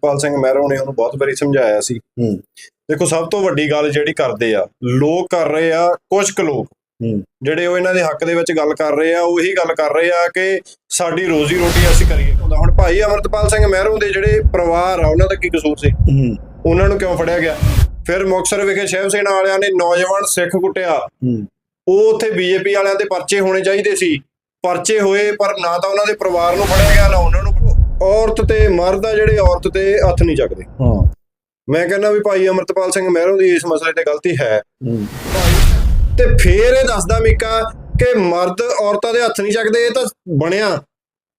ਪਾਲ ਸਿੰਘ ਮਹਿਰੋਂ ਨੇ ਉਹਨੂੰ ਬਹੁਤ ਵਾਰੀ ਸਮਝਾਇਆ ਸੀ। ਹੂੰ। ਦੇਖੋ ਸਭ ਤੋਂ ਵੱਡੀ ਗੱਲ ਜਿਹੜੀ ਕਰਦੇ ਆ ਲੋਕ ਕਰ ਰਹੇ ਆ ਕੁਝ ਕੁ ਲੋਕ। ਹੂੰ। ਜਿਹੜੇ ਉਹ ਇਹਨਾਂ ਦੇ ਹੱਕ ਦੇ ਵਿੱਚ ਗੱਲ ਕਰ ਰਹੇ ਆ ਉਹੀ ਗੱਲ ਕਰ ਰਹੇ ਆ ਕਿ ਸਾਡੀ ਰੋਜ਼ੀ ਰੋਟੀ ਅਸੀਂ ਕਰੀਏ। ਹੁੰਦਾ ਹੁਣ ਭਾਈ ਅਮਰਤਪਾਲ ਸਿੰਘ ਮਹਿਰੋਂ ਦੇ ਜਿਹੜੇ ਪਰਿਵਾਰ ਆ ਉਹਨਾਂ ਦਾ ਕੀ ਕਸੂਰ ਸੀ? ਹੂੰ। ਉਹਨਾਂ ਨੂੰ ਕਿਉਂ ਫੜਿਆ ਗਿਆ? ਫਿਰ ਮੁਕਤਸਰ ਵਿਖੇ ਸ਼ਿਵ ਸੈਨਾ ਵਾਲਿਆਂ ਨੇ ਨੌਜਵਾਨ ਸਿੱਖ ਕੁੱਟਿਆ। ਉਹ ਉੱਥੇ ਬੀਜੇਪੀ ਵਾਲਿਆਂ ਦੇ ਪਰਚੇ ਹੋਣੇ ਚਾਹੀਦੇ ਸੀ। ਪਰਚੇ ਹੋਏ ਪਰ ਨਾ ਤਾਂ ਉਹਨਾਂ ਦੇ ਪਰਿਵਾਰ ਨੂੰ ਫੜਿਆ ਗਿਆ ਨਾ ਉਹਨਾਂ ਨੂੰ ਔਰਤ ਤੇ ਮਰਦ ਆ ਜਿਹੜੇ ਔਰਤ ਤੇ ਹੱਥ ਨਹੀਂ ਚੱਕਦੇ। ਹਾਂ। ਮੈਂ ਕਹਿੰਦਾ ਵੀ ਭਾਈ ਅਮਰਤਪਾਲ ਸਿੰਘ ਮਹਿਰੋਂ ਦੀ ਇਸ ਮਸਲੇ ਤੇ ਗਲਤੀ ਹੈ। ਤੇ ਫੇਰ ਇਹ ਦੱਸਦਾ ਮੀਕਾ ਕਿ ਮਰਦ ਔਰਤਾਂ ਦੇ ਹੱਥ ਨਹੀਂ ਚੱਕਦੇ ਇਹ ਤਾਂ ਬਣਿਆ।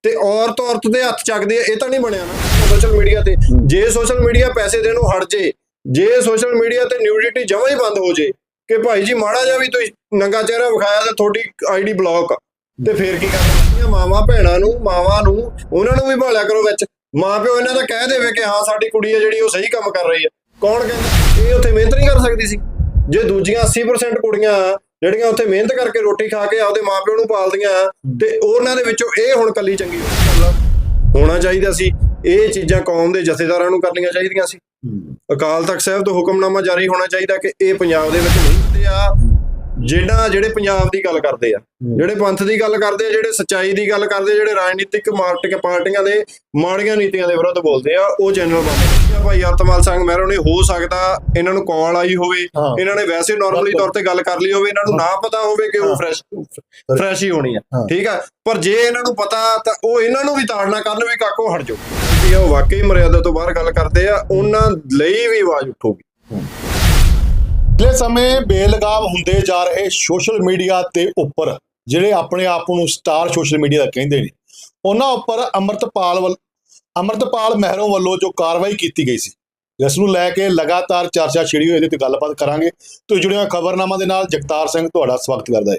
ਤੇ ਔਰਤ ਔਰਤ ਦੇ ਹੱਥ ਚੱਕਦੀ ਇਹ ਤਾਂ ਨਹੀਂ ਬਣਿਆ ਨਾ ਸੋਸ਼ਲ ਮੀਡੀਆ ਤੇ। ਜੇ ਸੋਸ਼ਲ ਮੀਡੀਆ ਪੈਸੇ ਦੇਣੋਂ ਹਟ ਜੇ ਜੇ ਸੋਸ਼ਲ ਮੀਡੀਆ ਤੇ ਨਿਊਡਿਟੀ ਜਮਾਂ ਹੀ ਬੰਦ ਹੋ ਜੇ ਕਿ ਭਾਈ ਜੀ ਮਾੜਾ ਜਿਹਾ ਵੀ ਤੁਸੀਂ ਨੰਗਾ ਚਿਹਰਾ ਵਿਖਾਇਆ ਤਾਂ ਤੁਹਾਡੀ ਆਈਡੀ ਬਲੌਕ ਤੇ ਫੇਰ ਕੀ ਕਰਨਾ? ਮਾਵਾਂ ਭੈਣਾਂ ਨੂੰ, ਮਾਵਾਂ ਨੂੰ, ਉਹਨਾਂ ਨੂੰ ਵੀ ਭਾਲਿਆ ਕਰੋ ਵਿੱਚ। ਮਾਂ ਪਿਓ ਇਹਨਾਂ ਦਾ ਕਹਿ ਦੇਵੇ ਕਿ ਹਾਂ, ਸਾਡੀ ਕੁੜੀ ਹੈ ਜਿਹੜੀ ਉਹ ਸਹੀ ਕੰਮ ਕਰ ਰਹੀ ਹੈ। ਕੌਣ ਕਹਿੰਦਾ? ਇਹ ਉੱਥੇ ਮਿਹਨਤ ਨਹੀਂ ਕਰ ਸਕਦੀ ਸੀ। ਜੇ ਦੂਜੀਆਂ 80% ਕੁੜੀਆਂ ਜਿਹੜੀਆਂ ਉੱਥੇ ਮਿਹਨਤ ਕਰਕੇ ਰੋਟੀ ਖਾ ਕੇ ਆਪਦੇ ਮਾਪਿਓ ਨੂੰ ਪਾਲਦੀਆਂ ਤੇ ਉਹਨਾਂ ਦੇ ਵਿੱਚੋਂ ਇਹ ਹੁਣ ਕੱਲੀ ਚੰਗੀ ਹੋਣਾ ਚਾਹੀਦਾ ਸੀ। ਇਹ ਚੀਜ਼ਾਂ ਕੌਮ ਦੇ ਜਥੇਦਾਰਾਂ ਨੂੰ ਕਰਨੀਆਂ ਚਾਹੀਦੀਆਂ ਸੀ। ਅਕਾਲ ਤਖਤ ਸਾਹਿਬ ਤੋਂ ਹੁਕਮਨਾਮਾ ਜਾਰੀ ਹੋਣਾ ਚਾਹੀਦਾ ਕਿ ਇਹ ਪੰਜਾਬ ਦੇ ਵਿੱਚ ਨਹੀਂ ਹੁੰਦੇ ਆ। ਜਿਹੜਾ ਜਿਹੜੇ ਪੰਜਾਬ ਦੀ ਗੱਲ ਕਰਦੇ ਆ ਜਿਹੜੇ ਪੰਥ ਦੀ ਗੱਲ ਕਰਦੇ ਆ ਜਿਹੜੇ ਸੱਚਾਈ ਦੀ ਗੱਲ ਕਰਦੇ ਆ ਜਿਹੜੇ ਰਾਜਨੀਤਿਕ ਮਾਰਟਿਕ ਪਾਰਟੀਆਂ ਦੇ ਮਾੜੀਆਂ ਨੀਤੀਆਂ ਦੇ ਵਿਰੁੱਧ ਬੋਲਦੇ ਆ ਉਹ ਚੈਨਲ ਬੰਦ ਆ ਭਾਈ ਅਰਤਮਾਲ ਸਿੰਘ ਮਹਿਰੋ ਨੇ ਹੋ ਸਕਦਾ ਇਹਨਾਂ ਨੂੰ ਕਾਲ ਆਈ ਹੋਵੇ। ਇਹਨਾਂ ਨੇ ਵੈਸੇ ਨਾਰਮਲੀ ਤੌਰ ਤੇ ਗੱਲ ਕਰ ਲਈ ਹੋਵੇ ਇਹਨਾਂ ਨੂੰ ਨਾ ਪਤਾ ਹੋਵੇ ਕਿ ਉਹ ਫਰੈਸ਼ ਫਰੈਸ਼ ਹੀ। ਹੋਣੀ ਆ। ਠੀਕ ਆ? ਪਰ ਜੇ ਇਹਨਾਂ ਨੂੰ ਪਤਾ ਤਾਂ ਉਹ ਇਹਨਾਂ ਨੂੰ ਵੀ ਤਾੜਨਾ ਕਰਨ ਵੀ ਕਾਕੋ ਹਟ ਜਾਓ। ਜੇ ਉਹ ਵਾਕਈ ਮਰਿਆਦਾ ਤੋਂ ਬਾਹਰ ਗੱਲ ਕਰਦੇ ਆ ਉਹਨਾਂ ਲਈ ਵੀ ਆਵਾਜ਼ ਉਠੂਗੀ। ਪਿਛਲੇ ਸਮੇਂ ਬੇਲਗਾਮ ਹੁੰਦੇ ਜਾ ਰਹੇ ਸੋਸ਼ਲ ਮੀਡੀਆ ਦੇ ਉੱਪਰ, ਜਿਹੜੇ ਆਪਣੇ ਆਪ ਨੂੰ ਸਟਾਰ ਸੋਸ਼ਲ ਮੀਡੀਆ ਦਾ ਕਹਿੰਦੇ ਨੇ, ਉਹਨਾਂ ਉੱਪਰ ਅਮਰਤਪਾਲ ਵੱਲ, ਅਮਰਤਪਾਲ ਮਹਿਰੋਂ ਵੱਲੋਂ ਜੋ ਕਾਰਵਾਈ ਕੀਤੀ ਗਈ ਸੀ, ਜਿਸ ਨੂੰ ਲੈ ਕੇ ਲਗਾਤਾਰ ਚਰਚਾ ਛਿੜੀ ਹੋਈ, ਇਹਦੇ ਤੇ ਗੱਲਬਾਤ ਕਰਾਂਗੇ। ਤੁਸੀਂ ਜੁੜਿਆ ਖਬਰਨਾਮਾ ਦੇ ਨਾਲ, ਜਗਤਾਰ ਸਿੰਘ ਤੁਹਾਡਾ ਸਵਾਗਤ ਕਰਦਾ ਹੈ।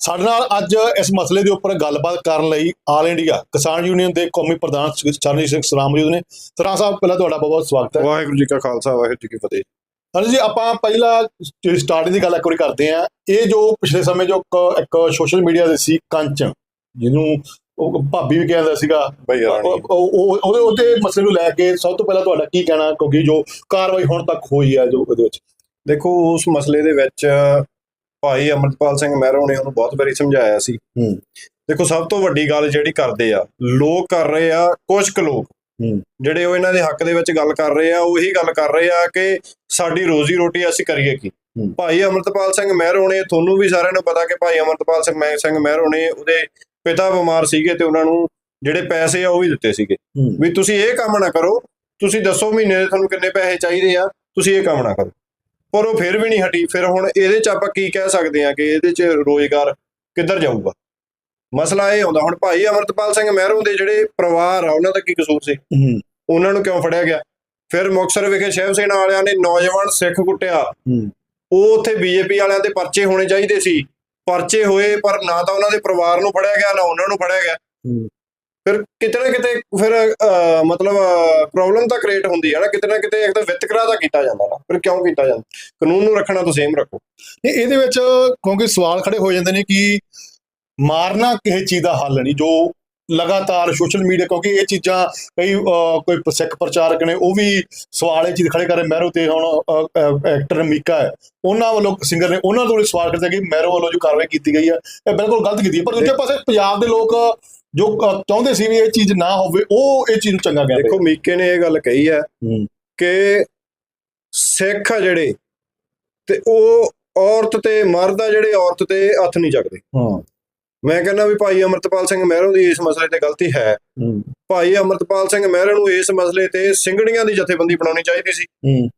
ਸਾਡੇ ਨਾਲ ਅੱਜ ਇਸ ਮਸਲੇ ਦੇ ਉੱਪਰ ਗੱਲਬਾਤ ਕਰਨ ਲਈ ਆਲ ਇੰਡੀਆ ਕਿਸਾਨ ਯੂਨੀਅਨ ਦੇ ਕੌਮੀ ਪ੍ਰਧਾਨ ਚਰਨਜੀਤ ਸਿੰਘ ਸਰਾਮ ਮੌਜੂਦ ਨੇ। ਸਰਾਂ ਸਾਹਿਬ, ਪਹਿਲਾਂ ਤੁਹਾਡਾ ਬਹੁਤ ਬਹੁਤ ਸਵਾਗਤ ਹੈ। ਵਾਹਿਗੁਰੂ ਜੀ ਕਾ ਖਾਲਸਾ, ਵਾਹਿਗੁਰੂ ਜੀ ਕੀ ਫਤਿਹ। ਹਾਂਜੀ ਜੀ ਆਪਾਂ ਪਹਿਲਾਂ ਸਟਾਰਟਿੰਗ ਦੀ ਗੱਲ ਇੱਕ ਵਾਰੀ ਕਰਦੇ ਆਂ ਇਹ ਜੋ ਪਿਛਲੇ ਸਮੇਂ ਜੋ ਇੱਕ- ਸੋਸ਼ਲ ਮੀਡੀਆ ਦੇ ਸੀ ਕੰਚਨ ਜਿਹਨੂੰ ਉਹ ਭਾਬੀ ਵੀ ਕਹਿੰਦਾ ਸੀਗਾ ਉਹ- ਉਹ- ਉਹ- ਉਹਦੇ ਉਹਦੇ ਮਸਲੇ ਨੂੰ ਲੈ ਕੇ ਸਭ ਤੋਂ ਪਹਿਲਾਂ ਤੁਹਾਡਾ ਕੀ ਕਹਿਣਾ ਕਿਉਂਕਿ ਜੋ ਕਾਰਵਾਈ ਹੁਣ ਤੱਕ ਹੋਈ ਹੈ ਜੋ ਉਹਦੇ ਵਿੱਚ? ਦੇਖੋ ਉਸ ਮਸਲੇ ਦੇ ਵਿੱਚ ਭਾਈ ਅਮਰਪਾਲ ਸਿੰਘ ਮਹਿਰੋ ਨੇ ਉਹਨੂੰ ਬਹੁਤ ਵਾਰੀ ਸਮਝਾਇਆ ਸੀ। ਹੂੰ। ਦੇਖੋ ਸਭ ਤੋਂ ਵੱਡੀ ਗੱਲ ਜਿਹੜੀ ਕਰਦੇ ਆ ਲੋਕ ਕਰ ਰਹੇ ਆ ਕੁਝ ਕੁ ਲੋਕ। ਜਿਹੜੇ ਉਹ ਇਹਨਾਂ ਦੇ ਹੱਕ ਦੇ ਵਿੱਚ ਗੱਲ ਕਰ ਰਹੇ ਆ ਉਹੀ ਗੱਲ ਕਰ ਰਹੇ ਆ ਕਿ ਸਾਡੀ ਰੋਜ਼ੀ ਰੋਟੀ ਅਸੀਂ ਕਰੀਏ ਕੀ। ਭਾਈ ਅਮਰਤਪਾਲ ਸਿੰਘ ਮਹਿਰੋ ਨੇ ਤੁਹਾਨੂੰ ਵੀ ਸਾਰਿਆਂ ਨੂੰ ਪਤਾ ਕਿ ਭਾਈ ਅਮਰਤਪਾਲ ਸਿੰਘ ਮਹਿ- ਸਿੰਘ ਮਹਿਰੋ ਨੇ ਉਹਦੇ ਪਿਤਾ ਬਿਮਾਰ ਸੀਗੇ ਤੇ ਉਹਨਾਂ ਨੂੰ ਜਿਹੜੇ ਪੈਸੇ ਆ ਉਹ ਵੀ ਦਿੱਤੇ ਸੀਗੇ। ਵੀ ਤੁਸੀਂ ਇਹ ਕੰਮ ਨਾ ਕਰੋ ਤੁਸੀਂ ਦੱਸੋ ਮਹੀਨੇ ਦੇ ਤੁਹਾਨੂੰ ਕਿੰਨੇ ਪੈਸੇ ਚਾਹੀਦੇ ਆ ਤੁਸੀਂ ਇਹ ਕੰਮ ਨਾ ਕਰੋ। ਪਰ ਉਹ ਫਿਰ ਵੀ ਨਹੀਂ ਹਟੀ ਫਿਰ ਹੁਣ ਇਹਦੇ ਚ ਆਪਾਂ ਕੀ ਕਹਿ ਸਕਦੇ ਆ ਕਿ ਇਹਦੇ ਚ ਰੋਜ਼ਗਾਰ ਕਿੱਧਰ ਜਾਊਗਾ? ਮਸਲਾ ਇਹ ਆਉਂਦਾ ਹੁਣ ਭਾਈ ਅਮਰਤਪਾਲ ਸਿੰਘ ਮਹਿਰੋਂ ਦੇ ਜਿਹੜੇ ਪਰਿਵਾਰ ਆ ਉਹਨਾਂ ਦਾ ਕੀ ਕਸੂਰ ਸੀ? ਉਹਨਾਂ ਨੂੰ ਕਿਉਂ ਫੜਿਆ ਗਿਆ? ਫਿਰ ਮੁਕਤਸਰ ਵਿਖੇ ਸ਼ਿਵ ਸੈਨਾ ਵਾਲਿਆਂ ਨੇ ਨੌਜਵਾਨ ਸਿੱਖ ਕੁੱਟਿਆ। ਉਹ ਉੱਥੇ ਬੀਜੇਪੀ ਵਾਲਿਆਂ ਦੇ ਪਰਚੇ ਹੋਣੇ ਚਾਹੀਦੇ ਸੀ। ਪਰਚੇ ਹੋਏ ਪਰ ਨਾ ਤਾਂ ਉਹਨਾਂ ਦੇ ਪਰਿਵਾਰ ਨੂੰ ਫੜਿਆ ਗਿਆ ਨਾ ਉਹਨਾਂ ਨੂੰ ਫੜਿਆ ਗਿਆ। ਫਿਰ ਕਿਤੇ ਨਾ ਕਿਤੇ ਫਿਰ ਮਤਲਬ ਪ੍ਰੋਬਲਮ ਤਾਂ ਕ੍ਰੀਏਟ ਹੁੰਦੀ ਹੈ ਨਾ ਕਿਤੇ ਨਾ ਕਿਤੇ ਇੱਕ ਤਾਂ ਵਿਤਕਰਾ ਦਾ ਕੀਤਾ ਜਾਂਦਾ ਨਾ। ਫਿਰ ਕਿਉਂ ਕੀਤਾ ਜਾਂਦਾ? ਕਾਨੂੰਨ ਨੂੰ ਰੱਖਣਾ ਤਾਂ ਸੇਮ ਰੱਖੋ। ਇਹ- ਇਹਦੇ ਵਿੱਚ ਕਿਉਂਕਿ ਸਵਾਲ ਖੜੇ ਹੋ ਜਾਂਦੇ ਨੇ ਕਿ ਮਾਰਨਾ ਕਿਸੇ ਚੀਜ਼ ਦਾ ਹੱਲ ਨਹੀਂ ਜੋ ਲਗਾਤਾਰ ਸੋਸ਼ਲ ਮੀਡੀਆ ਕਿਉਂਕਿ ਇਹ ਚੀਜ਼ਾਂ ਕਈ ਕੋਈ ਸਿੱਖ ਪ੍ਰਚਾਰਕ ਨੇ ਉਹ ਵੀ ਸਵਾਲ ਇਹ ਚੀਜ਼ ਖੜੇ ਕਰ ਰਹੇ ਮਹਿਰੋ ਤੇ ਹੁਣ ਐਕਟਰ ਮੀਕਾ ਹੈ ਉਹਨਾਂ ਵੱਲੋਂ ਸਿੰਗਰ ਨੇ ਉਹਨਾਂ ਤੋਂ ਵੀ ਸਵਾਲ ਕਰਦੇ ਕਿ ਮਹਿਰੋ ਵੱਲੋਂ ਜੋ ਕਾਰਵਾਈ ਕੀਤੀ ਗਈ ਹੈ ਇਹ ਬਿਲਕੁਲ ਗਲਤ ਕੀਤੀ ਹੈ ਪਰ ਦੂਜੇ ਪਾਸੇ ਪੰਜਾਬ ਦੇ ਲੋਕ ਜੋ ਚਾਹੁੰਦੇ ਸੀ ਵੀ ਇਹ ਚੀਜ਼ ਨਾ ਹੋਵੇ ਉਹ ਇਹ ਚੀਜ਼ ਨੂੰ ਚੰਗਾ ਕਹਿੰਦੇ ਦੇਖੋ ਮੀਕੇ ਨੇ ਇਹ ਗੱਲ ਕਹੀ ਹੈ ਹੂੰ। ਕਿ ਸਿੱਖ ਆ ਜਿਹੜੇ ਤੇ ਉਹ ਔਰਤ ਤੇ ਮਰਦ ਆ ਜਿਹੜੇ ਔਰਤ ਤੇ ਹੱਥ ਨਹੀਂ ਚੱਕਦੇ। ਹਾਂ। ਮੈਂ ਕਹਿੰਦਾ ਵੀ ਭਾਈ ਅਮਰਤਪਾਲ ਸਿੰਘ ਮਹਿਰੋਂ ਦੀ ਇਸ ਮਸਲੇ ਤੇ ਗਲਤੀ ਹੈ। ਭਾਈ ਅਮਰਤਪਾਲ ਸਿੰਘ ਮਹਿਰੋਂ ਨੂੰ ਇਸ ਮਸਲੇ ਤੇ ਸਿੰਘਣੀਆਂ ਦੀ ਜਥੇਬੰਦੀ ਬਣਾਉਣੀ ਚਾਹੀਦੀ ਸੀ।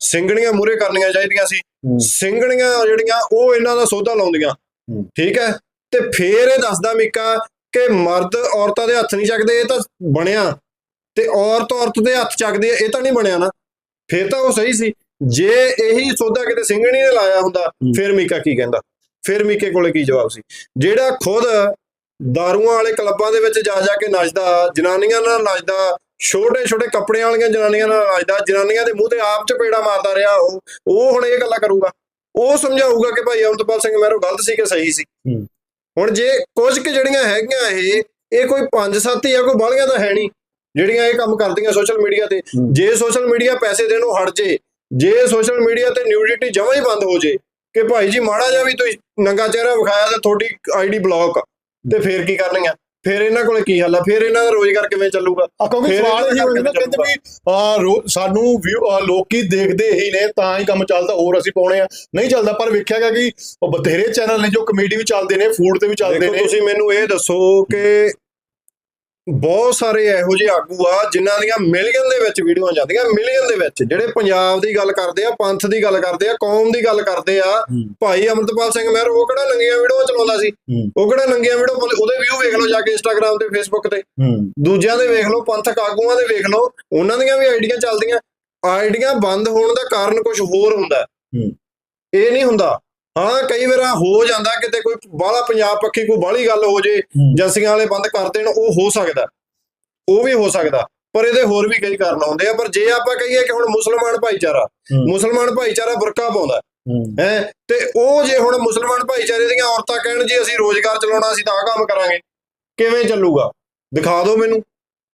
ਸਿੰਘਣੀਆਂ ਮੂਰੇ ਕਰਨੀਆਂ ਚਾਹੀਦੀਆਂ ਸੀ। ਸਿੰਘਣੀਆਂ ਜਿਹੜੀਆਂ ਉਹ ਇਹਨਾਂ ਦਾ ਸੌਦਾ ਲਾਉਂਦੀਆਂ। ਠੀਕ ਹੈ? ਤੇ ਫੇਰ ਇਹ ਦੱਸਦਾ ਮੀਕਾ ਕਿ ਮਰਦ ਔਰਤਾਂ ਦੇ ਹੱਥ ਨਹੀਂ ਚੱਕਦੇ ਇਹ ਤਾਂ ਬਣਿਆ। ਤੇ ਔਰਤ ਔਰਤ ਦੇ ਹੱਥ ਚੱਕਦੀ ਇਹ ਤਾਂ ਨਹੀਂ ਬਣਿਆ ਨਾ। ਫੇਰ ਤਾਂ ਉਹ ਸਹੀ ਸੀ। ਜੇ ਇਹੀ ਸੌਦਾ ਕਿਤੇ ਸਿੰਘਣੀ ਨੇ ਲਾਇਆ ਹੁੰਦਾ। ਫਿਰ ਮੀਕਾ ਕੀ ਕਹਿੰਦਾ? ਫਿਰ ਮੀਕੇ ਕੋਲੇ ਕੀ ਜਵਾਬ ਸੀ ਜਿਹੜਾ ਖੁਦ ਦਾਰੂਆਂ ਵਾਲੇ ਕਲੱਬਾਂ ਦੇ ਵਿੱਚ ਜਾ ਜਾ ਕੇ ਨੱਚਦਾ ਜਨਾਨੀਆਂ ਨਾਲ ਨੱਚਦਾ ਛੋਟੇ ਛੋਟੇ ਕੱਪੜਿਆਂ ਵਾਲੀਆਂ ਜਨਾਨੀਆਂ ਨਾਲ ਨੱਚਦਾ ਜਨਾਨੀਆਂ ਦੇ ਮੂੰਹ ਤੇ ਆਪ ਚਪੇੜਾ ਮਾਰਦਾ ਰਿਹਾ ਉਹ ਉਹ ਹੁਣ ਇਹ ਗੱਲਾਂ ਕਰੂਗਾ ਉਹ ਸਮਝਾਊਗਾ ਕਿ ਭਾਈ ਅਮਰਪਾਲ ਸਿੰਘ ਮਹਿਰੋ ਗਲਤ ਸੀ ਕਿ ਸਹੀ ਸੀ। ਹੁਣ ਜੇ ਕੁਝ ਕਿ ਜਿਹੜੀਆਂ ਹੈਗੀਆਂ ਇਹ ਇਹ ਕੋਈ ਪੰਜ ਸੱਤ ਹੀ ਆ ਕੋਈ ਬਾਹਲੀਆਂ ਤਾਂ ਹੈ ਨਹੀਂ ਜਿਹੜੀਆਂ ਇਹ ਕੰਮ ਕਰਦੀਆਂ ਸੋਸ਼ਲ ਮੀਡੀਆ ਤੇ। ਜੇ ਸੋਸ਼ਲ ਮੀਡੀਆ ਪੈਸੇ ਦੇਣੋਂ ਹਟ ਜੇ ਜੇ ਸੋਸ਼ਲ ਮੀਡੀਆ ਤੇ ਨਿਊਡਿਟੀ ਜਮਾਂ ਹੀ ਬੰਦ ਹੋ ਜੇ ਕਿ ਭਾਈ ਜੀ ਮਾੜਾ ਜਿਹਾ ਵੀ ਤੁਸੀਂ ਨੰਗਾ ਚਿਹਰਾ ਵਿਖਾਇਆ ਤੇ ਤੁਹਾਡੀ ਆਈਡੀ ਬਲੌਕ ਤੇ ਫੇਰ ਕੀ ਕਰਨੀਆਂ? ਫੇਰ ਇਹਨਾਂ ਕੋਲੇ ਕੀ ਹੱਲ ਆ? ਫੇਰ ਇਹਨਾਂ ਦਾ ਰੋਜ਼ਗਾਰ ਕਿਵੇਂ ਚੱਲੂਗਾ? ਕਿਉਂਕਿ ਸਵਾਲ ਇਹ ਹੋਇਆ ਨਾ ਕਹਿੰਦੇ ਵੀ ਸਾਨੂੰ ਲੋਕੀ ਦੇਖਦੇ ਹੀ ਨੇ ਤਾਂ ਹੀ ਕੰਮ ਚੱਲਦਾ ਹੋਰ ਅਸੀਂ ਪਾਉਣੇ ਆ। ਨਹੀਂ ਚੱਲਦਾ ਪਰ ਵੇਖਿਆ ਗਿਆ ਕਿ ਉਹ ਬਥੇਰੇ ਚੈਨਲ ਨੇ ਜੋ ਕਮੇਡੀ ਵੀ ਚੱਲਦੇ ਨੇ ਫੂਡ ਤੇ ਵੀ ਚੱਲਦੇ ਨੇ। ਤੁਸੀਂ ਮੈਨੂੰ ਇਹ ਦੱਸੋ ਕਿ ਬਹੁਤ ਸਾਰੇ ਇਹੋ ਜਿਹੇ ਆਗੂ ਆ ਜਿਨ੍ਹਾਂ ਦੀਆਂ ਮਿਲੀਅਨ ਦੇ ਵਿੱਚ ਵੀਡੀਓਆਂ ਜਾਂਦੀਆਂ ਮਿਲੀਅਨ ਦੇ ਵਿੱਚ ਜਿਹੜੇ ਪੰਜਾਬ ਦੀ ਗੱਲ ਕਰਦੇ ਆ ਪੰਥ ਦੀ ਗੱਲ ਕਰਦੇ ਆ ਕੌਮ ਦੀ ਗੱਲ ਕਰਦੇ ਆ। ਭਾਈ ਅਮਰਤਪਾਲ ਸਿੰਘ ਮਹਿਰ ਉਹ ਕਿਹੜਾ ਨੰਗੀਆਂ ਵੀਡੀਓ ਚਲਾਉਂਦਾ ਸੀ। ਉਹ ਕਿਹੜਾ ਨੰਗੀਆਂ ਵੀਡੀਓ ਉਹਦੇ ਵਿਊ ਵੇਖ ਲਓ ਜਾ ਕੇ ਇੰਸਟਾਗ੍ਰam ਤੇ ਫੇਸਬੁੱਕ ਤੇ ਦੂਜਿਆਂ ਦੇ ਵੇਖ ਲਓ ਪੰਥਕ ਆਗੂਆਂ ਦੇ ਵੇਖ ਲਓ ਉਹਨਾਂ ਦੀਆਂ ਵੀ ਆਈਡੀਆਂ ਚੱਲਦੀਆਂ ਆਈਡੀਆਂ ਬੰਦ ਹੋਣ ਦਾ ਕਾਰਨ ਕੁਝ ਹੋਰ ਹੁੰਦਾ। ਇਹ ਨਹੀਂ ਹੁੰਦਾ ਹਾਂ ਕਈ ਵਾਰ ਹੋ ਜਾਂਦਾ ਕਿਤੇ ਕੋਈ ਬਾਹਲਾ ਪੰਜਾਬ ਪੱਖੀ ਕੋਈ ਬਾਹਲੀ ਗੱਲ ਹੋ ਜੇ। ਏਜੰਸੀਆਂ ਵਾਲੇ ਬੰਦ ਕਰ ਦੇਣ ਉਹ ਹੋ ਸਕਦਾ। ਉਹ ਵੀ ਹੋ ਸਕਦਾ ਪਰ ਇਹਦੇ ਹੋਰ ਵੀ ਕਈ ਕਾਰਨ ਆਉਂਦੇ ਆ ਪਰ ਜੇ ਆਪਾਂ ਕਹੀਏ ਕਿ ਹੁਣ ਮੁਸਲਮਾਨ ਭਾਈਚਾਰਾ। ਮੁਸਲਮਾਨ ਭਾਈਚਾਰਾ ਬੁਰਕਾ ਪਾਉਂਦਾ ਹੂੰ। ਤੇ ਉਹ ਜੇ ਹੁਣ ਮੁਸਲਮਾਨ ਭਾਈਚਾਰੇ ਦੀਆਂ ਔਰਤਾਂ ਕਹਿਣ ਜੀ ਅਸੀਂ ਰੋਜ਼ਗਾਰ ਚਲਾਉਣਾ ਅਸੀਂ ਤਾਂ ਕੰਮ ਕਰਾਂਗੇ ਕਿਵੇਂ ਚੱਲੂਗਾ? ਦਿਖਾ ਦਿਓ ਮੈਨੂੰ।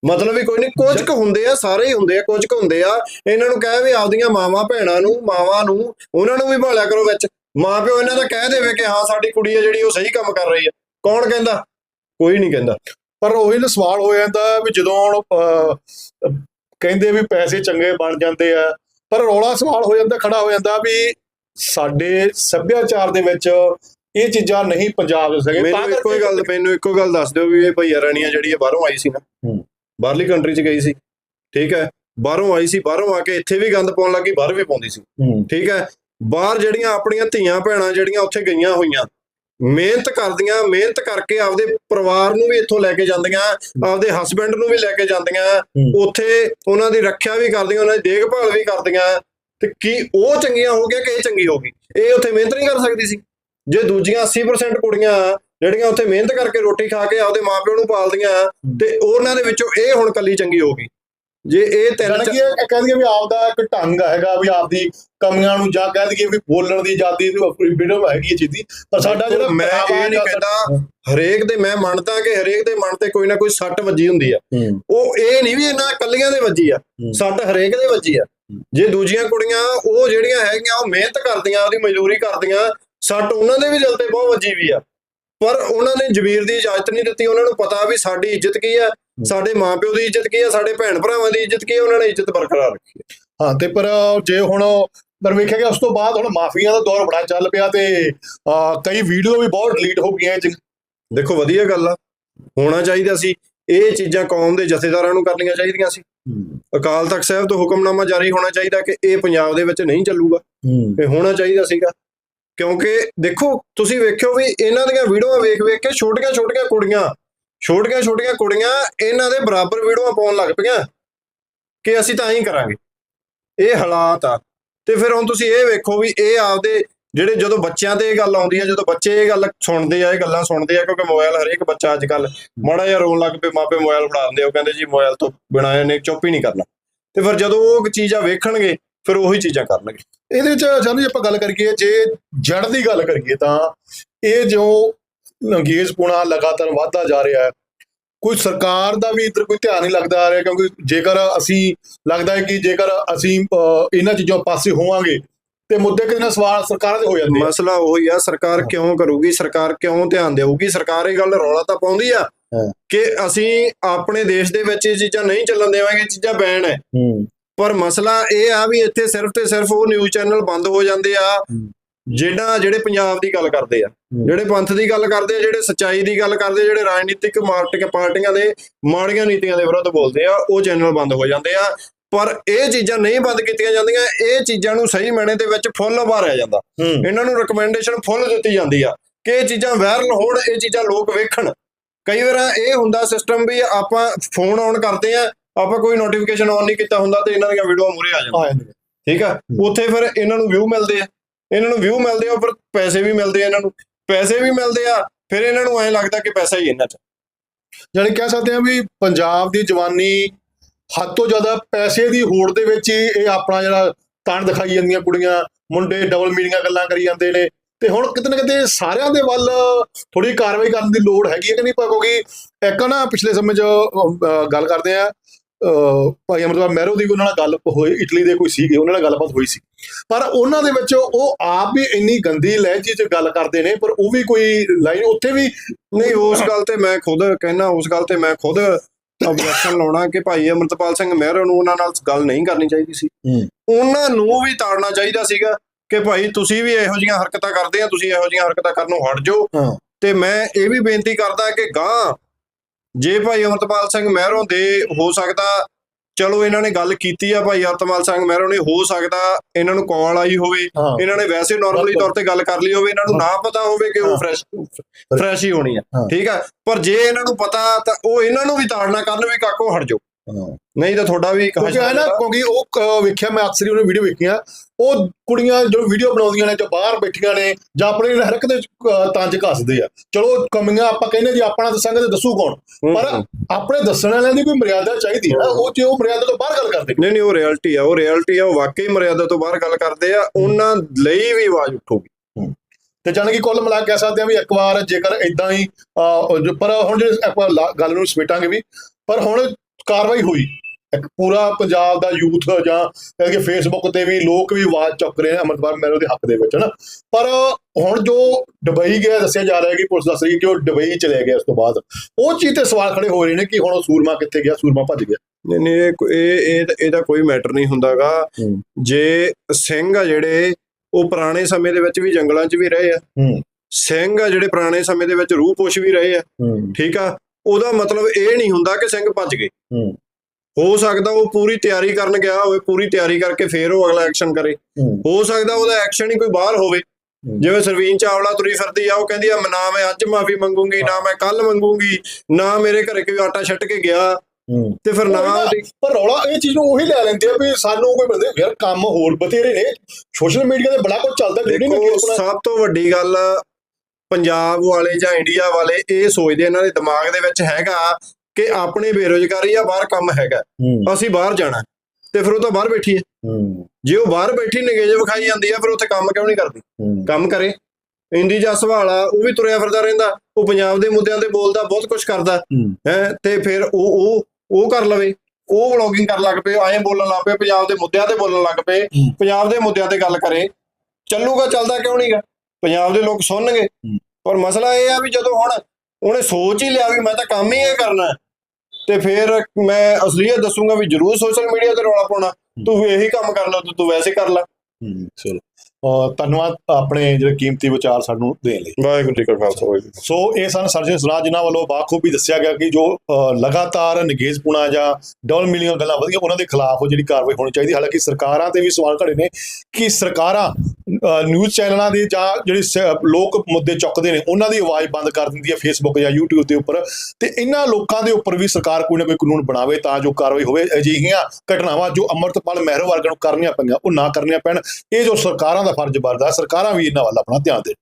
ਮਤਲਬ ਵੀ ਕੋਈ ਨਹੀਂ ਕੁਝ ਕੁ ਹੁੰਦੇ ਆ ਸਾਰੇ ਹੀ ਹੁੰਦੇ ਆ ਕੁਝ ਕੁ ਹੁੰਦੇ ਆ ਇਹਨਾਂ ਨੂੰ ਕਹਿ ਵੀ ਆਪਦੀਆਂ ਮਾਵਾਂ ਭੈਣਾਂ ਨੂੰ ਮਾਵਾਂ ਨੂੰ ਉਹਨਾਂ ਨੂੰ ਵੀ ਭਾਲਿਆ ਕਰੋ ਵਿੱਚ। ਮਾਂ ਪਿਓ ਇਹਨਾਂ ਦਾ ਕਹਿ ਦੇਵੇ ਕਿ ਹਾਂ ਸਾਡੀ ਕੁੜੀ ਆ ਜਿਹੜੀ ਉਹ ਸਹੀ ਕੰਮ ਕਰ ਰਹੀ ਆ। ਕੌਣ ਕਹਿੰਦਾ? ਕੋਈ ਨਹੀਂ ਕਹਿੰਦਾ। ਪਰ ਉਹੀ ਨਾ ਸਵਾਲ ਹੋ ਜਾਂਦਾ ਵੀ ਜਦੋਂ ਹੁਣ ਕਹਿੰਦੇ ਵੀ ਪੈਸੇ ਚੰਗੇ ਬਣ ਜਾਂਦੇ ਆ ਪਰ ਰੌਲਾ ਸਵਾਲ ਹੋ ਜਾਂਦਾ ਖੜਾ ਹੋ ਜਾਂਦਾ ਵੀ ਸਾਡੇ ਸੱਭਿਆਚਾਰ ਦੇ ਵਿੱਚ ਇਹ ਚੀਜ਼ਾਂ ਨਹੀਂ ਪੰਜਾਬ ਦੇ ਸਕੇ। ਮੈਨੂੰ ਇੱਕੋ ਹੀ ਗੱਲ ਮੈਨੂੰ ਇੱਕੋ ਗੱਲ ਦੱਸ ਦਿਓ ਵੀ ਇਹ ਭਈਆ ਰਾਣੀਆਂ ਜਿਹੜੀ ਇਹ ਬਾਹਰੋਂ ਆਈ ਸੀ ਨਾ। ਹੂੰ। ਬਾਹਰਲੀ ਕੰਟਰੀ 'ਚ ਗਈ ਸੀ। ਠੀਕ ਹੈ? ਬਾਹਰੋਂ ਆਈ ਸੀ ਬਾਹਰੋਂ ਆ ਕੇ ਇੱਥੇ ਵੀ ਗੰਦ ਪਾਉਣ ਲੱਗੀ ਬਾਹਰ ਵੀ ਪਾਉਂਦੀ ਸੀ। ਹੂੰ। ਠੀਕ ਹੈ? ਬਾਹਰ ਜਿਹੜੀਆਂ ਆਪਣੀਆਂ ਧੀਆਂ ਭੈਣਾਂ ਜਿਹੜੀਆਂ ਉੱਥੇ ਗਈਆਂ ਹੋਈਆਂ ਮਿਹਨਤ ਕਰਦੀਆਂ ਮਿਹਨਤ ਕਰਕੇ ਆਪਦੇ ਪਰਿਵਾਰ ਨੂੰ ਵੀ ਇੱਥੋਂ ਲੈ ਕੇ ਜਾਂਦੀਆਂ ਆਪਦੇ ਹਸਬੰਡ ਨੂੰ ਵੀ ਲੈ ਕੇ ਜਾਂਦੀਆਂ। ਉੱਥੇ ਉਹਨਾਂ ਦੀ ਰੱਖਿਆ ਵੀ ਕਰਦੀਆਂ ਉਹਨਾਂ ਦੀ ਦੇਖਭਾਲ ਵੀ ਕਰਦੀਆਂ ਤੇ ਕੀ ਉਹ ਚੰਗੀਆਂ ਹੋ ਗਈਆਂ ਕਿ ਇਹ ਚੰਗੀ ਹੋ ਗਈ? ਇਹ ਉੱਥੇ ਮਿਹਨਤ ਨਹੀਂ ਕਰ ਸਕਦੀ ਸੀ। ਜੇ ਦੂਜੀਆਂ 80% ਕੁੜੀਆਂ ਜਿਹੜੀਆਂ ਉੱਥੇ ਮਿਹਨਤ ਕਰਕੇ ਰੋਟੀ ਖਾ ਕੇ ਆਪਦੇ ਮਾਪਿਓ ਨੂੰ ਪਾਲਦੀਆਂ ਤੇ ਉਹਨਾਂ ਦੇ ਵਿੱਚੋਂ ਇਹ ਹੁਣ ਕੱਲੀ ਚੰਗੀ ਹੋ ਗਈ। ਜੇ ਇਹ ਤਿੰਨ ਕਿ ਕਹਿੰਦੀ ਵੀ ਆਪਦਾ ਇੱਕ ਢੰਗ ਹੈਗਾ ਵੀ ਆਪਦੀ ਕਮੀਆਂ ਨੂੰ ਜਾਂ ਕਹਿ ਦਈਏ ਵੀ ਬੋਲਣ ਦੀ ਆਜ਼ਾਦੀ ਦੀ ਫਰੀडम ਹੈਗੀ ਇਹ ਚੀਜ਼ ਦੀ ਪਰ ਸਾਡਾ ਜਿਹੜਾ ਮੈਂ ਇਹ ਨਹੀਂ ਕਹਿੰਦਾ ਹਰੇਕ ਦੇ ਮੈਂ ਮੰਨਦਾ ਕਿ ਹਰੇਕ ਦੇ ਮਨ ਤੇ ਕੋਈ ਨਾ ਕੋਈ ਸੱਟ ਵੱਜੀ ਹੁੰਦੀ ਆ। ਉਹ ਇਹ ਨਹੀਂ ਵੀ ਇਹਨਾਂ ਕੱਲੀਆਂ ਦੇ ਵੱਜੀ ਆ। ਸੱਟ ਹਰੇਕ ਦੇ ਵੱਜੀ ਆ। ਜੇ ਦੂਜੀਆਂ ਕੁੜੀਆਂ ਉਹ ਜਿਹੜੀਆਂ ਹੈਗੀਆਂ ਉਹ ਮਿਹਨਤ ਕਰਦੀਆਂ ਉਹਦੀ ਮਜ਼ਦੂਰੀ ਕਰਦੀਆਂ ਸੱਟ ਉਹਨਾਂ ਦੇ ਵੀ ਦਿਲ ਤੇ ਬਹੁਤ ਵੱਜੀ ਵੀ ਆ। ਪਰ ਉਹਨਾਂ ਨੇ ਜ਼ਮੀਰ ਦੀ ਇਜਾਜ਼ਤ ਨਹੀਂ ਦਿੱਤੀ ਉਹਨਾਂ ਨੂੰ ਪਤਾ ਵੀ ਸਾਡੀ ਇੱਜ਼ਤ ਕੀ ਆ ਸਾਡੇ ਮਾਪਿਓ ਦੀ ਇੱਜ਼ਤ ਕੀ ਆ? ਸਾਡੇ ਭੈਣ ਭਰਾਵਾਂ ਦੀ ਇੱਜ਼ਤ ਕੀ ਆ? ਉਹਨਾਂ ਨੇ ਇੱਜ਼ਤ ਬਰਕਰਾਰ ਰੱਖੀ। ਹਾਂ ਤੇ ਪਰ ਜੇ ਹੁਣ ਪਰ ਵੇਖਿਆ ਗਿਆ ਉਸ ਤੋਂ ਬਾਅਦ ਹੁਣ ਮਾਫੀਆਂ ਦਾ ਦੌਰ ਬੜਾ ਚੱਲ ਪਿਆ ਤੇ ਕਈ ਵੀਡੀਓ ਵੀ ਬਹੁਤ ਡਿਲੀਟ ਹੋ ਗਈਆਂ। ਦੇਖੋ ਵਧੀਆ ਗੱਲ ਆ। ਹੋਣਾ ਚਾਹੀਦਾ ਸੀ। ਇਹ ਚੀਜ਼ਾਂ ਕੌਮ ਦੇ ਜਥੇਦਾਰਾਂ ਨੂੰ ਕਰਨੀਆਂ ਚਾਹੀਦੀਆਂ ਸੀ। ਅਕਾਲ ਤਖਤ ਸਾਹਿਬ ਤੋਂ ਹੁਕਮਨਾਮਾ ਜਾਰੀ ਹੋਣਾ ਚਾਹੀਦਾ ਕਿ ਇਹ ਪੰਜਾਬ ਦੇ ਵਿੱਚ ਨਹੀਂ ਚੱਲੂਗਾ। ਇਹ ਹੋਣਾ ਚਾਹੀਦਾ ਸੀਗਾ। ਕਿਉਂਕਿ ਦੇਖੋ ਤੁਸੀਂ ਵੇਖਿਓ ਵੀ ਇਹਨਾਂ ਦੀਆਂ ਵੀਡੀਓਆਂ ਵੇਖ ਵੇਖ ਕੇ ਛੋਟੀਆਂ ਛੋਟੀਆਂ ਕੁੜੀਆਂ ਛੋਟੀਆਂ ਛੋਟੀਆਂ ਕੁੜੀਆਂ ਇਹਨਾਂ ਦੇ ਬਰਾਬਰ ਵੀਡੀਓਆਂ ਪਾਉਣ ਲੱਗ ਪਈਆਂ ਕਿ ਅਸੀਂ ਤਾਂ ਐਂ ਕਰਾਂਗੇ। ਇਹ ਹਾਲਾਤ ਆ। ਤੇ ਫਿਰ ਹੁਣ ਤੁਸੀਂ ਇਹ ਵੇਖੋ ਵੀ ਇਹ ਆਪਦੇ ਜਿਹੜੇ ਜਦੋਂ ਬੱਚਿਆਂ ਤੇ ਇਹ ਗੱਲ ਆਉਂਦੀ ਆ, ਜਦੋਂ ਬੱਚੇ ਇਹ ਗੱਲ ਸੁਣਦੇ ਆ, ਇਹ ਗੱਲਾਂ ਸੁਣਦੇ ਆ, ਕਿਉਂਕਿ ਮੋਬਾਈਲ ਹਰੇਕ ਬੱਚਾ ਅੱਜ ਕੱਲ ਮਾੜਾ ਜਿਹਾ ਰੋਣ ਲੱਗ ਪਏ, ਮਾਪੇ ਮੋਬਾਈਲ ਫੜਾ ਦਿੰਦੇ ਉਹ ਕਹਿੰਦੇ ਜੀ ਮੋਬਾਈਲ ਤੋਂ ਬਿਨਾਂ ਇਹਨੇ ਚੁੱਪ ਹੀ ਨਹੀਂ ਕਰਨਾ। ਤੇ ਫਿਰ ਜਦੋਂ ਉਹ ਚੀਜ਼ਾਂ ਵੇਖਣਗੇ, ਫਿਰ ਉਹੀ ਚੀਜ਼ਾਂ ਕਰਨਗੇ। ਇਹਦੇ ਵਿੱਚ ਜਾਨੀ ਜੇ ਆਪਾਂ ਗੱਲ ਕਰੀਏ, ਜੇ ਜੜ ਦੀ ਗੱਲ ਕਰੀਏ ਤਾਂ ਇਹ ਜੋ ਅੰਗੇਜ਼ਪੁਣਾ ਲਗਾਤਾਰ ਵਧਦਾ ਜਾ ਰਿਹਾ ਹੈ। ਕੋਈ ਸਰਕਾਰ ਦਾ ਵੀ ਇੱਧਰ ਕੋਈ ਧਿਆਨ ਨਹੀਂ ਲੱਗਦਾ ਆ ਰਿਹਾ ਕਿਉਂਕਿ ਜੇਕਰ ਅਸੀਂ ਲੱਗਦਾ ਹੈ ਕਿ ਜੇਕਰ ਅਸੀਂ ਇਹਨਾਂ ਚੀਜ਼ਾਂ ਪਾਸੇ ਹੋਵਾਂਗੇ ਤੇ ਮੁੱਦੇ ਕਿਤੇ ਨਾ ਸਵਾਲ ਸਰਕਾਰਾਂ ਦੇ ਹੋ ਜਾਂਦੇ ਮਸਲਾ ਉਹੀ ਆ ਸਰਕਾਰ ਕਿਉਂ ਕਰੂਗੀ ਸਰਕਾਰ ਕਿਉਂ ਧਿਆਨ ਦੇਊਗੀ? ਸਰਕਾਰ ਇਹ ਗੱਲ ਰੌਲਾ ਤਾਂ ਪਾਉਂਦੀ ਆ ਹਾਂ। ਕਿ ਅਸੀਂ ਆਪਣੇ ਦੇਸ਼ ਦੇ ਵਿੱਚ ਇਹ ਚੀਜ਼ਾਂ ਨਹੀਂ ਚੱਲਣ ਦੇਵਾਂਗੇ ਚੀਜ਼ਾਂ ਬੈਨ ਹੈ। ਹੂੰ। ਪਰ ਮਸਲਾ ਇਹ ਆ ਵੀ ਇੱਥੇ ਸਿਰਫ ਤੇ ਸਿਰਫ ਉਹ ਨਿਊਜ਼ ਚੈਨਲ ਬੰਦ ਹੋ ਜਾਂਦੇ ਆ। ਹੂੰ। ਜਿਹੜਾ ਜਿਹੜੇ ਪੰਜਾਬ ਦੀ ਗੱਲ ਕਰਦੇ ਆ। ਜਿਹੜੇ ਪੰਥ ਦੀ ਗੱਲ ਕਰਦੇ ਆ ਜਿਹੜੇ ਸੱਚਾਈ ਦੀ ਗੱਲ ਕਰਦੇ ਆ ਜਿਹੜੇ ਰਾਜਨੀਤਿਕ ਮਾਰਟਿਕ ਪਾਰਟੀਆਂ ਦੇ ਮਾੜੀਆਂ ਨੀਤੀਆਂ ਦੇ ਵਿਰੁੱਧ ਬੋਲਦੇ ਆ ਉਹ ਚੈਨਲ ਬੰਦ ਹੋ ਜਾਂਦੇ ਆ। ਪਰ ਇਹ ਚੀਜ਼ਾਂ ਨਹੀਂ ਬੰਦ ਕੀਤੀਆਂ ਜਾਂਦੀਆਂ ਇਹ ਚੀਜ਼ਾਂ ਨੂੰ ਸਹੀ ਮਾਇਨੇ ਦੇ ਵਿੱਚ ਫੁੱਲ ਉਭਾਰਿਆ ਜਾਂਦਾ। ਇਹਨਾਂ ਨੂੰ ਰეკਮੈਂਡੇਸ਼ਨ ਫੁੱਲ ਦਿੱਤੀ ਜਾਂਦੀ ਆ ਕਿ ਇਹ ਚੀਜ਼ਾਂ ਵਾਇਰਲ ਹੋਣ ਇਹ ਚੀਜ਼ਾਂ ਲੋਕ ਵੇਖਣ। ਕਈ ਵਾਰ ਇਹ ਹੁੰਦਾ ਸਿਸਟਮ ਵੀ ਆਪਾਂ ਫੋਨ ਆਨ ਕਰਦੇ ਆ ਆਪਾਂ ਕੋਈ ਨੋਟੀਫਿਕੇਸ਼ਨ ਆਨ ਨਹੀਂ ਕੀਤਾ ਹੁੰਦਾ ਤੇ ਇਹਨਾਂ ਦੀਆਂ ਵੀਡੀਓ ਮੂਰੇ ਆ ਜਾਂਦੀਆਂ। ਠੀਕ ਆ? ਉੱਥੇ ਫਿਰ ਇਹਨਾਂ ਨੂੰ ਵਿਊ ਮਿਲਦੇ ਆ। ਇਹਨਾਂ ਨੂੰ ਵਿਊ ਮਿਲਦੇ ਆ ਪਰ ਪੈਸੇ ਵੀ ਮਿਲਦੇ ਆ ਇਹਨਾਂ ਨੂੰ। ਪੈਸੇ ਵੀ ਮਿਲਦੇ ਆ, ਫਿਰ ਇਹਨਾਂ ਨੂੰ ਐਂ ਲੱਗਦਾ ਕਿ ਪੈਸਾ ਹੀ ਇਹਨਾਂ 'ਚ। ਜਾਣੀ ਕਹਿ ਸਕਦੇ ਹਾਂ ਵੀ ਪੰਜਾਬ ਦੀ ਜਵਾਨੀ ਹੱਦ ਤੋਂ ਜ਼ਿਆਦਾ ਪੈਸੇ ਦੀ ਹੋੜ ਦੇ ਵਿੱਚ ਹੀ ਇਹ ਆਪਣਾ ਜਿਹੜਾ ਤਣ ਦਿਖਾਈ ਜਾਂਦੀਆਂ ਕੁੜੀਆਂ, ਮੁੰਡੇ ਡਬਲ ਮੀਨਿੰਗਾਂ ਗੱਲਾਂ ਕਰੀ ਜਾਂਦੇ ਨੇ। ਤੇ ਹੁਣ ਕਿਤੇ ਨਾ ਕਿਤੇ ਸਾਰਿਆਂ ਦੇ ਵੱਲ ਥੋੜੀ ਕਾਰਵਾਈ ਕਰਨ ਦੀ ਲੋੜ ਹੈਗੀ ਹੈ ਕਿ ਨਹੀਂ ਪਰ ਕਿਉਂਕਿ ਇੱਕ ਨਾ ਪਿਛਲੇ ਸਮੇਂ 'ਚ ਗੱਲ ਕਰਦੇ ਆ ਭਾਈ ਅਮਰਪਾਲ ਮਹਿਰੋ ਦੀ ਉਹਨਾਂ ਨਾਲ ਗੱਲ ਹੋਈ ਇਟਲੀ ਦੇ ਕੋਈ ਸੀਗੇ ਉਹਨਾਂ ਨਾਲ ਗੱਲਬਾਤ ਹੋਈ ਸੀ ਪਰ ਉਹਨਾਂ ਦੇ ਵਿੱਚ ਉਹ ਆਪ ਵੀ ਇੰਨੀ ਗੰਦੀ ਲਹਿਜੇ 'ਚ ਗੱਲ ਕਰਦੇ ਨੇ ਪਰ ਉਹ ਵੀ ਕੋਈ ਲਾਈਨ ਉੱਥੇ ਵੀ ਨਹੀਂ ਉਸ ਗੱਲ ਤੇ ਮੈਂ ਖੁਦ ਕਹਿਣਾ ਉਸ ਗੱਲ ਤੇ ਮੈਂ ਖੁਦ ਆਬਜੈਕਸ਼ਨ ਲਾਉਣਾ ਕਿ ਭਾਈ ਅਮਰਤਪਾਲ ਸਿੰਘ ਮਹਿਰੋ ਨੂੰ ਉਹਨਾਂ ਨਾਲ ਗੱਲ ਨਹੀਂ ਕਰਨੀ ਚਾਹੀਦੀ ਸੀ। ਉਹਨਾਂ ਨੂੰ ਵੀ ਤਾੜਨਾ ਚਾਹੀਦਾ ਸੀਗਾ ਕਿ ਭਾਈ ਤੁਸੀਂ ਵੀ ਇਹੋ ਜਿਹੀਆਂ ਹਰਕਤਾਂ ਕਰਦੇ ਆ ਤੁਸੀਂ ਇਹੋ ਜਿਹੀਆਂ ਹਰਕਤਾਂ ਕਰਨੋਂ ਹਟ ਜਾਓ। ਤੇ ਮੈਂ ਇਹ ਵੀ ਬੇਨਤੀ ਕਰਦਾ ਕਿ ਗਾਂ ਜੇ ਭਾਈ ਅਮਰਤਪਾਲ ਸਿੰਘ ਮਹਿਰੋ ਦੇ ਹੋ ਸਕਦਾ ਚਲੋ ਇਹਨਾਂ ਨੇ ਗੱਲ ਕੀਤੀ ਆ ਭਾਈ ਅਮਰਤਪਾਲ ਸਿੰਘ ਮਹਿਰੋ ਨੇ ਹੋ ਸਕਦਾ ਇਹਨਾਂ ਨੂੰ ਕਾਲ ਆਈ ਹੋਵੇ। ਇਹਨਾਂ ਨੇ ਵੈਸੇ ਨਾਰਮਲੀ ਤੌਰ ਤੇ ਗੱਲ ਕਰ ਲਈ ਹੋਵੇ ਇਹਨਾਂ ਨੂੰ ਨਾ ਪਤਾ ਹੋਵੇ ਕਿ। ਉਹ ਫਰੈਸ਼ ਫਰੈਸ਼ ਹੀ। ਹੋਣੀ ਆ। ਠੀਕ ਆ? ਪਰ ਜੇ ਇਹਨਾਂ ਨੂੰ ਪਤਾ ਤਾਂ ਉਹ ਇਹਨਾਂ ਨੂੰ ਵੀ ਤਾੜਨਾ ਕਰਨ ਵੀ ਕਾਕੋ ਹਟ ਜਾਓ। ਨਹੀਂ ਤਾਂ ਤੁਹਾਡਾ ਵੀ ਕਿਉਂਕਿ ਹੈ ਨਾ ਕਿਉਂਕਿ ਉਹ ਵੇਖਿਆ ਮੈਂ ਅਕਸਰ ਹੀ ਉਹਨੇ ਵੀਡੀਓ ਵੇਖੀਆਂ। ਉਹ ਕੁੜੀਆਂ ਜੋ ਵੀਡੀਓ ਬਣਾਉਂਦੀਆਂ ਨੇ ਜੋ ਬਾਹਰ ਬੈਠੀਆਂ ਨੇ ਜਾਂ ਆਪਣੇ ਹਰ ਇੱਕ ਦੇ ਤੰਜ ਕੱਸਦੇ ਆ। ਚਲੋ ਕਮੀਆਂ ਆਪਾਂ ਕਹਿੰਦੇ ਜੀ ਆਪਣਾ ਦੱਸਾਂਗੇ ਤੇ ਦੱਸੂ ਕੌਣ? ਪਰ ਆਪਣੇ ਦੱਸਣ ਵਾਲਿਆਂ ਦੀ ਕੋਈ ਮਰਿਆਦਾ ਚਾਹੀਦੀ ਹੈ। ਨਾ ਉਹ ਜੇ ਉਹ ਮਰਿਆਦਾ ਤੋਂ ਬਾਹਰ ਗੱਲ ਕਰਦੇ ਨਹੀਂ ਨਹੀਂ ਉਹ ਰਿਐਲਿਟੀ ਆ। ਉਹ ਰਿਐਲਿਟੀ ਆ ਉਹ ਵਾਕਈ ਮਰਿਆਦਾ ਤੋਂ ਬਾਹਰ ਗੱਲ ਕਰਦੇ ਆ। ਉਹਨਾਂ ਲਈ ਵੀ ਆਵਾਜ਼ ਉੱਠੂਗੀ। ਤੇ ਜਾਣੀ ਕਿ ਕੁੱਲ ਮਿਲਾ ਕੇ ਕਹਿ ਸਕਦੇ ਆ ਵੀ ਇੱਕ ਵਾਰ ਜੇਕਰ ਇਦਾਂ ਹੀ ਪਰ ਹੁਣ ਜੇ ਆਪਾਂ ਗੱਲ ਨੂੰ ਸਮੇਟਾਂਗੇ ਵੀ ਪਰ ਹੁਣ ਕਾਰਵਾਈ ਹੋਈ। ਇੱਕ ਪੂਰਾ ਪੰਜਾਬ ਦਾ ਯੂਥ ਜਾਂ ਕਿ ਫੇਸਬੁੱਕ ਤੇ ਵੀ ਲੋਕ ਵੀ ਆਵਾਜ਼ ਚੁੱਕ ਰਹੇ ਨੇ ਅਮਰਪਾਲ ਮੈਰੋ ਦੇ ਹੱਕ ਦੇ ਵਿੱਚ ਹਨਾ। ਪਰ ਹੁਣ ਜੋ ਦੁਬਈ ਗਿਆ ਦੱਸਿਆ ਜਾ ਰਿਹਾ ਹੈ ਕਿ ਪੁਲਿਸ ਦੱਸ ਰਹੀ ਹੈ ਕਿ ਉਹ ਦੁਬਈ ਚਲੇ ਗਿਆ ਉਸ ਤੋਂ ਬਾਅਦ ਉਹ ਚੀਜ਼ ਤੇ ਸਵਾਲ ਖੜੇ ਹੋ ਰਹੇ ਨੇ ਕਿ ਹੁਣ ਉਹ ਸੂਰਮਾ ਕਿੱਥੇ ਗਿਆ ਸੂਰਮਾ ਭੱਜ ਗਿਆ। ਨਹੀਂ ਨਹੀਂ ਇਹ ਇਹਦਾ ਕੋਈ ਮੈਟਰ ਨਹੀਂ ਹੁੰਦਾਗਾ। ਜੇ ਸਿੰਘ ਆ ਜਿਹੜੇ ਉਹ ਪੁਰਾਣੇ ਸਮੇਂ ਦੇ ਵਿੱਚ ਵੀ ਜੰਗਲਾਂ 'ਚ ਵੀ ਰਹੇ ਆ। ਹੂੰ। ਸਿੰਘ ਆ ਜਿਹੜੇ ਪੁਰਾਣੇ ਸਮੇਂ ਦੇ ਵਿੱਚ ਰੂਹ ਪੁੱਛ ਵੀ ਰਹੇ ਆ। ਠੀਕ ਆ? ਉਹਦਾ ਮਤਲਬ ਇਹ ਨਹੀਂ ਹੁੰਦਾ ਕਿ ਸਿੰਘ ਭੱਜ ਗਏ। ਹੂੰ। ਹੋ ਸਕਦਾ ਉਹ ਪੂਰੀ ਤਿਆਰੀ ਕਰਨ ਗਿਆ ਹੋਵੇ ਪੂਰੀ ਤਿਆਰੀ ਕਰਕੇ ਫੇਰ ਉਹ ਅਗਲਾ ਐਕਸ਼ਨ ਕਰੇ। ਹੂੰ। ਸਕਦਾ ਉਹਦਾ ਐਕਸ਼ਨ ਹੀ ਕੋਈ ਬਾਹਰ ਹੋਵੇ। ਜਿਵੇਂ ਸਰਵੀਨ ਚਾਵਲਾ ਤੁਰੀ ਫਿਰਦੀ ਆ ਉਹ ਕਹਿੰਦੀ ਆ ਨਾ ਮੈਂ ਅੱਜ ਮਾਫੀ ਮੰਗੂੰਗੀ ਨਾ ਮੈਂ ਕੱਲ ਮੰਗੂੰਗੀ ਨਾ ਮੇਰੇ ਘਰੇ ਕੋਈ ਆਟਾ ਛੱਟ ਕੇ ਗਿਆ। ਤੇ ਫਿਰ ਨਾ ਪਰ ਰੌਲਾ ਇਹ ਚੀਜ਼ ਨੂੰ ਉਹੀ ਲੈ ਲੈਂਦੇ ਆ ਵੀ ਸਾਨੂੰ ਕੋਈ ਬੰਦੇ ਯਾਰ ਕੰਮ ਹੋਰ ਬਥੇਰੇ ਨੇ। ਸੋਸ਼ਲ ਮੀਡੀਆ ਤੇ ਬੜਾ ਕੁਝ ਚੱਲਦਾ ਨਾ ਆਪਣਾ ਸਭ ਤੋਂ ਵੱਡੀ ਗੱਲ ਪੰਜਾਬ ਵਾਲੇ ਜਾਂ ਇੰਡੀਆ ਵਾਲੇ ਇਹ ਸੋਚਦੇ ਇਹਨਾਂ ਦੇ ਦਿਮਾਗ ਦੇ ਵਿੱਚ ਹੈਗਾ ਕਿ ਆਪਣੇ ਬੇਰੋਜ਼ਗਾਰੀ ਆ ਬਾਹਰ ਕੰਮ ਹੈਗਾ। ਅਸੀਂ ਬਾਹਰ ਜਾਣਾ ਤੇ ਫਿਰ ਉਹ ਤਾਂ ਬਾਹਰ ਬੈਠੀ ਹੈ। ਜੇ ਉਹ ਬਾਹਰ ਬੈਠੀ ਨਗੇਜ ਵਿਖਾਈ ਜਾਂਦੀ ਆ ਫਿਰ ਉੱਥੇ ਕੰਮ ਕਿਉਂ ਨਹੀਂ ਕਰਦੀ? ਕੰਮ ਕਰੇ। ਇੰਦੀ ਜਸਵਾਲ ਆ ਉਹ ਵੀ ਤੁਰਿਆ ਫਿਰਦਾ ਰਹਿੰਦਾ। ਉਹ ਪੰਜਾਬ ਦੇ ਮੁੱਦਿਆਂ ਤੇ ਬੋਲਦਾ ਬਹੁਤ ਕੁਝ ਕਰਦਾ। ਹੂੰ। ਤੇ ਫਿਰ ਉਹ ਉਹ ਉਹ ਕਰ ਲਵੇ। ਉਹ ਵਲੌਗਿੰਗ ਕਰਨ ਲੱਗ ਪਏ ਐਂ ਬੋਲਣ ਲੱਗ ਪਏ ਪੰਜਾਬ ਦੇ ਮੁੱਦਿਆਂ ਤੇ ਬੋਲਣ ਲੱਗ ਪਏ। ਪੰਜਾਬ ਦੇ ਮੁੱਦਿਆਂ ਤੇ ਗੱਲ ਕਰੇ। ਚੱਲੂਗਾ ਚੱਲਦਾ ਕਿਉਂ ਨਹੀਂਗਾ ਪੰਜਾਬ ਦੇ ਲੋਕ ਸੁਣਨਗੇ। ਪਰ ਮਸਲਾ ਇਹ ਆ ਵੀ ਜਦੋਂ ਹੁਣ ਉਹਨੇ ਸੋਚ ਹੀ ਲਿਆ ਵੀ ਮੈਂ ਤਾਂ ਕੰਮ ਹੀ ਇਹ ਕਰਨਾ ਤੇ ਫਿਰ ਮੈਂ ਅਸਲੀਅਤ ਦੱਸੂਗਾ ਵੀ ਜਰੂਰ ਸੋਸ਼ਲ ਮੀਡੀਆ ਤੇ ਰੌਲਾ ਪਾਉਣਾ। ਤੂੰ ਇਹੀ ਕੰਮ ਕਰ ਲਾ ਤੂੰ ਤੂੰ ਵੈਸੇ ਕਰ ਲਾ। ਹੂੰ ਚਲੋ। ਅਹ ਧੰਨਵਾਦ ਆਪਣੇ ਜਿਹੜੇ ਕੀਮਤੀ ਵਿਚਾਰ ਸਾਨੂੰ ਦੇਣ ਲਈ। ਵਾਹਿਗੁਰੂ ਜੀ ਕਾ ਖਾਲਸਾ ਵਾਹਿਗੁਰੂ ਸੋ ਇਹ ਸਨ ਸਰਜਨ ਸਲਾਹ ਜਿਨ੍ਹਾਂ ਵੱਲੋਂ ਬਾਖੂਬੀ ਦੱਸਿਆ ਗਿਆ ਕਿ ਜੋ ਲਗਾਤਾਰ ਨਗੇਜ਼ਪੁਣਾ ਜਾਂ ਡਬਲ ਮੀਨਿੰਗ ਗੱਲਾਂ ਵਧੀਆਂ ਉਹਨਾਂ ਦੇ ਖਿਲਾਫ ਉਹ ਜਿਹੜੀ ਕਾਰਵਾਈ ਹੋਣੀ ਚਾਹੀਦੀ। ਹਾਲਾਂਕਿ ਸਰਕਾਰਾਂ ਤੇ ਵੀ ਸਵਾਲ ਖੜੇ ਨੇ ਕਿ ਸਰਕਾਰਾਂ ਨਿਊਜ਼ ਚੈਨਲਾਂ ਦੇ ਜਾਂ ਜਿਹੜੇ ਲੋਕ ਮੁੱਦੇ ਚੁੱਕਦੇ ਨੇ ਉਹਨਾਂ ਦੀ ਆਵਾਜ਼ ਬੰਦ ਕਰ ਦਿੰਦੀ ਹੈ ਫੇਸਬੁੱਕ ਜਾਂ YouTube ਦੇ ਉੱਪਰ। ਤੇ ਇਹਨਾਂ ਲੋਕਾਂ ਦੇ ਉੱਪਰ ਵੀ ਸਰਕਾਰ ਕੋਈ ਨਾ ਕੋਈ ਕਾਨੂੰਨ ਬਣਾਵੇ ਤਾਂ ਜੋ ਕਾਰਵਾਈ ਹੋਵੇ। ਅਜਿਹੀਆਂ ਘਟਨਾਵਾਂ ਜੋ ਅਮਰਤਪਾਲ ਮਹਿਰੋ ਵਰਗਿਆਂ ਨੂੰ ਕਰਨੀਆਂ ਪਈਆਂ ਉਹ ਨਾ ਕਰਨੀਆਂ ਪੈਣ। ਇਹ ਜੋ ਸਰਕਾਰਾਂ ਦਾ ਫਰਜ਼ ਬਣਦਾ ਸਰਕਾਰਾਂ ਵੀ ਇਹਨਾਂ ਵੱਲ ਆਪਣਾ ਧਿਆਨ ਦੇਣ।